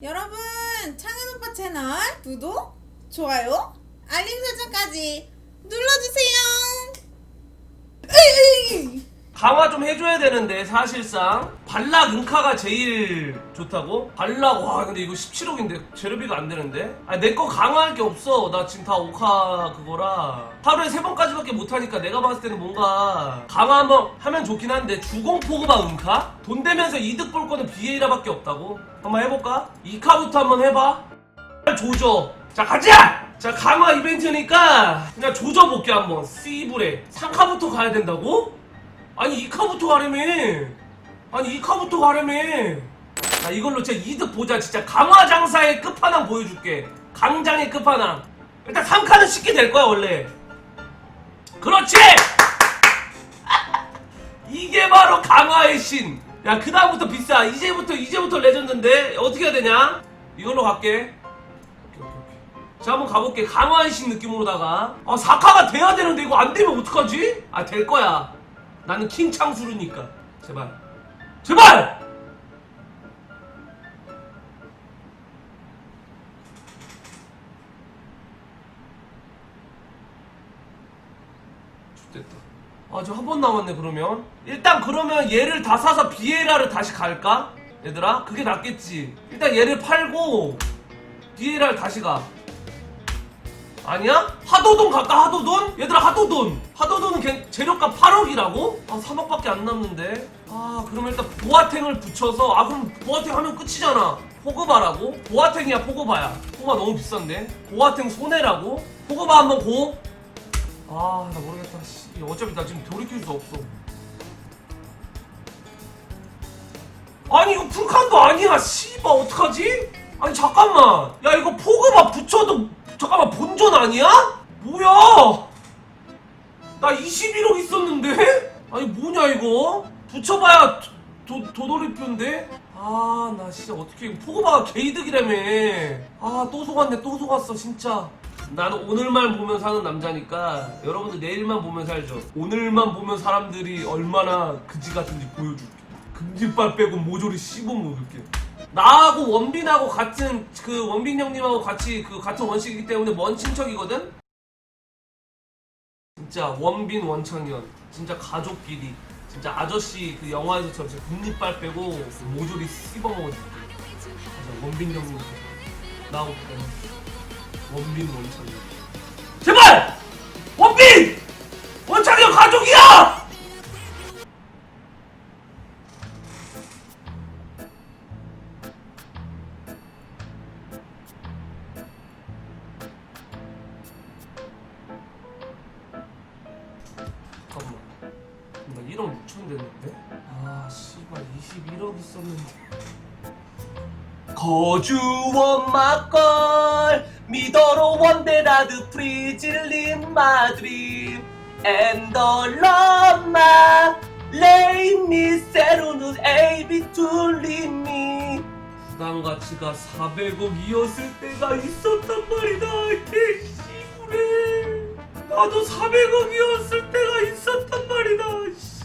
여러분 창현 오빠 채널 구독, 좋아요, 알림 설정까지 눌러주세요. 으이! 강화 좀 해줘야 되는데 사실상 발락 은카가 제일 좋다고? 발락 와 근데 이거 17억인데 재료비가 안 되는데? 아니 내거 강화할 게 없어 나 지금 다 오카 그거라 하루에 세 번까지밖에 못하니까 내가 봤을 때는 뭔가 강화 한번 하면 좋긴 한데 주공 포그바 은카? 돈 되면서 이득 볼 거는 BA라밖에 없다고? 한번 해볼까? 2카부터 한번 해봐 조져 자 가자! 자 강화 이벤트니까 그냥 조져볼게 한번 씨불에 3카부터 가야 된다고? 아니 2카부터 가려며 아니 2카부터 가려며 자 이걸로 진짜 이득 보자 진짜 강화 장사의 끝판왕 보여줄게 강장의 끝판왕 일단 3카는 쉽게 될 거야 원래 그렇지 이게 바로 강화의 신. 야, 그 다음부터 비싸. 이제부터, 이제부터 레전드인데? 어떻게 해야 되냐? 이걸로 갈게. 자, 한번 가볼게. 강화의 신 느낌으로다가. 아, 4카가 돼야 되는데, 이거 안 되면 어떡하지? 아, 될 거야. 나는 킹 창수르니까. 제발. 제발! 됐다. 아, 저 한 번 남았네, 그러면. 일단 그러면 얘를 다 사서 비에라를 다시 갈까? 얘들아? 그게 낫겠지. 일단 얘를 팔고, 비에라를 다시 가. 아니야? 하도돈 갈까, 하도돈? 얘들아, 하도돈. 하도돈은 걔 재료값 8억이라고? 아, 3억밖에 안 남는데. 아, 그러면 일단 보아탱을 붙여서, 아, 그럼 보아탱 하면 끝이잖아. 포그바라고? 보아탱이야, 포그바야. 포그바 너무 비싼데? 보아탱 손해라고? 포그바 한번 고? 아, 나 모르겠다. 씨. 어차피 나 지금 돌이킬 수 없어. 아니, 이거 풀칸도 아니야. 씨발, 어떡하지? 아니, 잠깐만. 야, 이거 포그바 붙여도, 잠깐만, 본전 아니야? 뭐야? 나 21억 있었는데? 아니, 뭐냐, 이거? 붙여봐야 도, 도, 도돌이표인데? 아, 나 진짜 어떻게, 포그바가 개이득이라며. 아, 또 속았네, 또 속았어, 진짜. 나는 오늘만 보면 사는 남자니까 여러분들 내일만 보면 살죠. 오늘만 보면 사람들이 얼마나 그지 같은지 보여줄게. 금지빨 빼고 모조리 씹어 먹을게. 나하고 원빈하고 같은 그 원빈 형님하고 같이 그 같은 원식이기 때문에 먼 친척이거든. 진짜 원빈 원창현 진짜 가족끼리 진짜 아저씨 그 영화에서처럼 진짜 금리빨 빼고 모조리 씹어 먹어줄게. 진짜 원빈 형님 나하고 같은 원빈 원창현 제발 원빈 원창현 가족이야 1억 6천 됐는데? 아 씨발 21억 있었는데. 거주원 막걸 미더로 원데라드 프리질린 마드림 엔더 럼마 레이미 세로는 에이비 툴리미. 부당 가치가 400억이었을 때가 있었단 말이다 개씨부래 나도 400억이었을 때가 있었단 말이다 씨.